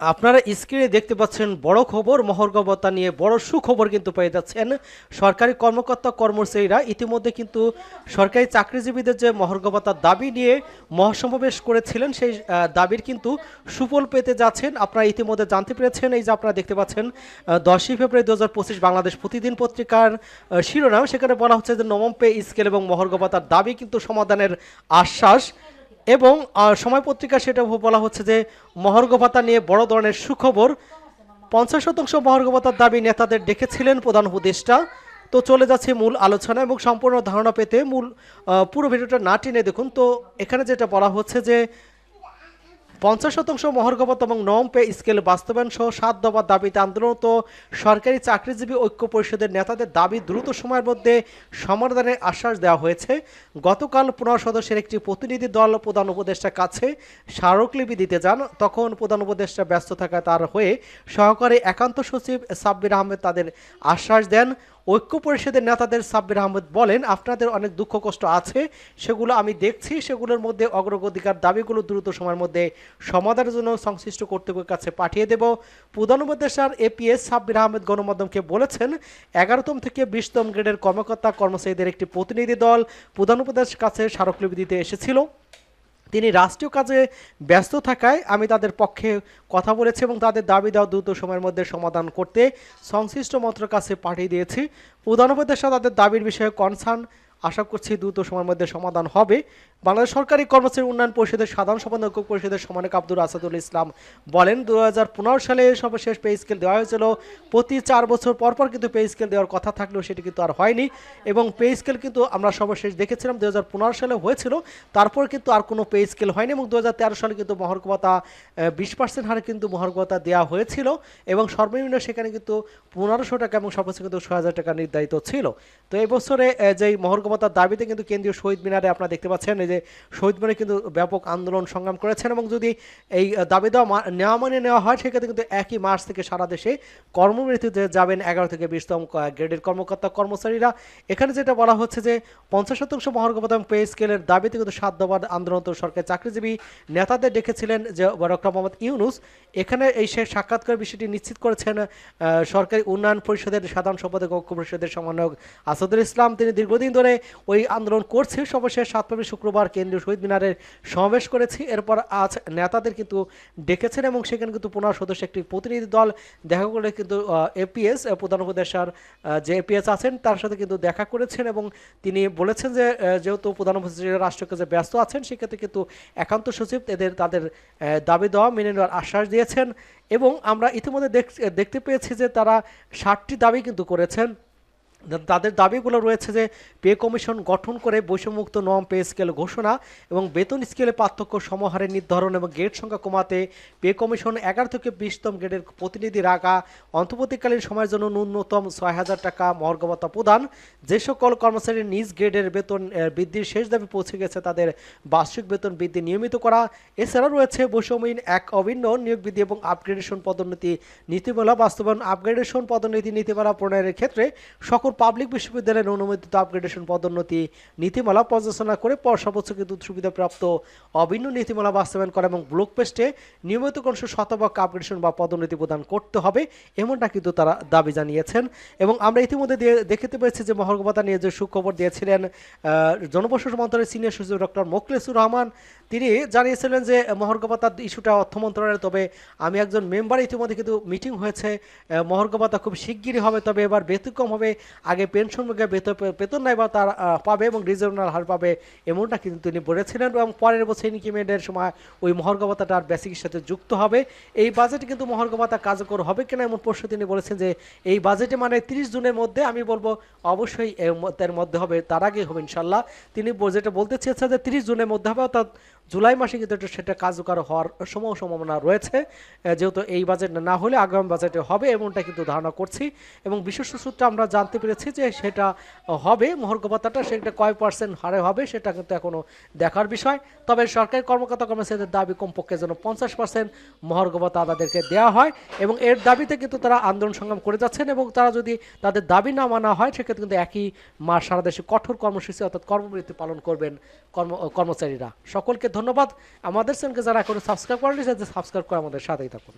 আপনারা স্ক্রিনে দেখতে পাচ্ছেন বড় খবর মহর্গবতা নিয়ে বড় সুখবর কিন্তু পেয়ে যাচ্ছেন। সরকারি কর্মকর্তা, কর্মচারীরা ইতিমধ্যে কিন্তু সরকারি চাকরিজীবীদের যে মহর্গবতার দাবি নিয়ে মহাসমাবেশ করেছিলেন, সেই দাবির কিন্তু সুফল পেতে যাচ্ছেন। আপনারা ইতিমধ্যে জানতে পেরেছেন, এই যে আপনারা দেখতে পাচ্ছেন দশই ফেব্রুয়ারি দু হাজার পঁচিশ বাংলাদেশ প্রতিদিন পত্রিকার শিরোনাম। সেখানে বলা হচ্ছে যে নবম পে স্কেল এবং মহর্গবতার দাবি কিন্তু সমাধানের আশ্বাস। এবং সময় পত্রিকা সেটা বলা হচ্ছে যে মহর্ঘ ভাতা নিয়ে বড় ধরনের সুখবর। পঞ্চাশ শতাংশ মহর্গ ভাতার দাবি নেতাদের ডেকেছিলেন প্রধান উপদেষ্টা। তো চলে যাচ্ছে মূল আলোচনা এবং সম্পূর্ণ ধারণা পেতে মূল পুরো ভিডিওটা না টেনে দেখুন। তো এখানে যেটা বলা হচ্ছে যে পঞ্চাশ শতাংশ মহর্গবত এবং নম পে স্কেল বাস্তবায়ন সহ সাত দফার দাবিতে আন্দোলনত সরকারি চাকরিজীবী ঐক্য পরিষদের নেতাদের দাবি দ্রুত সময়ের মধ্যে সমাধানের আশ্বাস দেওয়া হয়েছে। গতকাল পনেরো সদস্যের একটি প্রতিনিধি দল প্রধান উপদেষ্টার কাছে স্মারকলিপি দিতে যান। তখন প্রধান উপদেষ্টা ব্যস্ত থাকায় তার হয়ে সহকারী একান্ত সচিব সাব্বির আহমেদ তাদের আশ্বাস দেন। ঐক্য পরিষদের নেতাদের সাব্বির আহমেদ বলেন, আপনাদের অনেক দুঃখ কষ্ট আছে, সেগুলো আমি দেখছি, সেগুলোর মধ্যে অগ্রগতিকার দাবিগুলো দ্রুত সময়ের মধ্যে সমাধানের জন্য সংশ্লিষ্ট কর্তৃপক্ষের কাছে পাঠিয়ে দেব। প্রধান উপদেষ্টার এপিএস সাব্বির আহমেদ গণমাধ্যমকে বলেছেন, এগারোতম থেকে বিশতম গ্রেডের কর্মকর্তা কর্মচারীদের একটি প্রতিনিধি দল প্রধান উপদেষ্টার কাছে স্মারকলিপি দিতে এসেছিল। তিনি রাষ্ট্রীয় কাজে ব্যস্ত থাকায় আমি তাদের পক্ষে কথা বলেছি এবং তাদের দাবি দেওয়া দ্রুত সময়ের মধ্যে সমাধান করতে সংশ্লিষ্ট মন্ত্রের কাছে পাঠিয়ে দিয়েছি। প্রধান উপদেষ্টা তাদের দাবির বিষয়ে কনসার্ন আশা করছি দ্রুত সময়ের মধ্যে সমাধান হবে। বাংলাদেশ সরকারি কর্মচারী উন্নয়ন পরিষদের সাধারণ সম্পাদক পরিষদের সমানিক আব্দুল আসাদুল ইসলাম বলেন দু হাজার পনেরো সালে সর্বশেষ পে স্কেল দেওয়া হয়েছিল। প্রতি চার বছর পর পর কিন্তু পে স্কেল দেওয়ার কথা থাকলেও সেটি কিন্তু আর হয়নি এবং পে স্কেল কিন্তু আমরা সর্বশেষ দেখেছিলাম দুহাজার পনেরো সালে হয়েছিল। তারপর কিন্তু আর কোনো পে স্কেল হয়নি এবং দু হাজার তেরো সালে কিন্তু মহর্গবতা বিশ পার্সেন্ট হারে কিন্তু মহর্গবতা দেওয়া হয়েছিল এবং সর্বনিম্ন সেখানে কিন্তু পনেরোশো টাকা এবং সর্বোচ্চ কিন্তু ছয় হাজার টাকা নির্ধারিত ছিল। তো এবছরে যেই আহ, মহর্গবতার দাবিতে কিন্তু কেন্দ্রীয় শহীদ মিনারে আপনারা দেখতে পাচ্ছেন যে শহীদ মিনারে কিন্তু ব্যাপক আন্দোলন সংগ্রাম করেছেন এবং যদি এই দাবি দেওয়া নেওয়া মানে নেওয়া হয়, সেক্ষেত্রে কিন্তু একই মার্চ থেকে সারা দেশে কর্মবিরতিতে যাবেন এগারো থেকে বিশতম গ্রেডের কর্মকর্তা কর্মচারীরা। এখানে যেটা বলা হচ্ছে যে পঞ্চাশ শতাংশ মহার্গবতা এবং পে স্কেলের দাবিতে কিন্তু সাত দফার আন্দোলনত সরকারি চাকরিজীবী নেতাদের ডেকেছিলেন যে ডক্টর মোহাম্মদ ইউনুস। এখানে এই সে সাক্ষাৎকার বিষয়টি নিশ্চিত করেছেন সরকারি উন্নয়ন পরিষদের সাধারণ সম্পাদক, ঐক্য পরিষদের সমন্বয়ক আসাদুল ইসলাম। তিনি দীর্ঘদিন ধরে ওই আন্দোলন করছে সর্বশেষ সাত শুক্রবার কেন্দ্রীয় শহীদ মিনারের সমাবেশ করেছি। এরপর আজ নেতাদের কিন্তু ডেকেছেন এবং সেখানে কিন্তু পনেরো সদস্য একটি প্রতিনিধি দল দেখা করে কিন্তু এপিএস প্রধান উপদেষ্টার যে এপিএস আছেন তার সাথে কিন্তু দেখা করেছেন এবং তিনি বলেছেন যে যেহেতু প্রধান উপদেষ্টা রাষ্ট্রকে যে ব্যস্ত আছেন সেক্ষেত্রে কিন্তু একান্ত সচিব এদের, তাদের দাবি দেওয়া মেনে নেওয়ার আশ্বাস দিয়েছেন এবং আমরা ইতিমধ্যে দেখতে পেয়েছি যে তারা ষাটটি দাবি কিন্তু করেছেন। তাদের দাবিগুলো রয়েছে যে পে কমিশন গঠন করে বৈষম্যমুক্ত নম পে স্কেল ঘোষণা এবং বেতন স্কেলে পার্থক্য সমহারে নির্ধারণ এবং গ্রেড সংখ্যা কমাতে পে কমিশন এগারো থেকে বিশতম গ্রেডের প্রতিনিধি রাখা অন্তর্বর্তীকালীন সময়ের জন্য ন্যূনতম ছয় হাজার টাকা মহর্গবতা প্রদান। যে সকল কর্মচারীর নিজ গ্রেডের বেতন বৃদ্ধির শেষ দাবি পৌঁছে গেছে তাদের বার্ষিক বেতন বৃদ্ধি নিয়মিত করা। এছাড়াও রয়েছে বৈষম্যহীন এক অভিন্ন নিয়োগ বৃদ্ধি এবং আপগ্রেডেশন পদোন্নতি নীতিমালা বাস্তবায়ন। আপগ্রেডেশন পদোন্নতি নীতিমালা প্রণয়নের ক্ষেত্রে সকল পাবলিক বিশ্ববিদ্যালয়ের অনুমোদিত আপগ্রেডেশন পদোন্নতি নীতিমালা পর্যালোচনা করে পর সর্বোচ্চ কিন্তু সুবিধাপ্রাপ্ত অভিন্ন নীতিমালা বাস্তবায়ন করা এবং ব্লক পেস্টে নিয়মিত কোনো শতভাগ আপগ্রেডেশন বা পদোন্নতি প্রদান করতে হবে, এমনটা কিন্তু তারা দাবি জানিয়েছেন। এবং আমরা ইতিমধ্যে দেখতে পেয়েছি যে মহর্গবতা নিয়ে যে সুখবর দিয়েছিলেন জনপ্রশাসন মন্ত্রণালয়ের সিনিয়র সচিব ডক্টর মোখলেসুর রহমান তিনি জানিয়েছিলেন যে মহর্গবতার ইস্যুটা অর্থ মন্ত্রণালয়ের তবে আমি একজন মেম্বার ইতিমধ্যে কিন্তু মিটিং হয়েছে। আহ, মহর্গবতা খুব শিগগিরই হবে তবে এবার ব্যতিক্রম হবে। আগে পেনশন বেতন বেতন নাই বা তার পাবে এবং রিজনাল হার পাবে এমনটা কিন্তু তিনি বলেছিলেন। এবং পরের বছর ইনক্রিমেন্টের সময় ওই মহর্গবতাটা আর বেসিকের সাথে যুক্ত হবে। এই বাজেটে কিন্তু মহর্গবতা কার্যকর হবে কিনা এমন প্রশ্ন তিনি বলেছেন যে এই বাজেটে মানে তিরিশ জুনের মধ্যে আমি বলব অবশ্যই এর মধ্যে হবে তার আগে হবে ইনশাল্লাহ। তিনি যেটা বলতে চেয়েছেন যে তিরিশ জুনের মধ্যে হবে অর্থাৎ জুলাই মাসে কিন্তু সেটা কার্যকর হওয়ার সময় সম্ভাবনা রয়েছে। যেহেতু এই বাজেট না হলে আগামী বাজেটে হবে এমনটা কিন্তু ধারণা করছি। এবং বিশেষ সূত্রে আমরা জানতে পেরেছি যে সেটা হবে মহর্গবতাটা সেটা কয় পার্সেন্ট হারে হবে সেটা কিন্তু এখনও দেখার বিষয়। তবে সরকারি কর্মকর্তা কর্মচারীদের দাবি কমপক্ষে যেন পঞ্চাশ পার্সেন্ট মহর্গবতা তাদেরকে দেওয়া হয় এবং এর দাবিতে কিন্তু তারা আন্দোলন সংগ্রাম করে যাচ্ছেন এবং তারা যদি তাদের দাবি না মানা হয় সেক্ষেত্রে কিন্তু একই মাস সারা দেশে কঠোর কর্মসূচি অর্থাৎ কর্মবিরতি পালন করবেন কর্ম, কর্মচারীরা। সকলকে ধন্যবাদ। আমাদের চ্যানেলকে যারা এখনও সাবস্ক্রাইব করেনি সাবস্ক্রাইব করে আমাদের সাথেই থাকুন।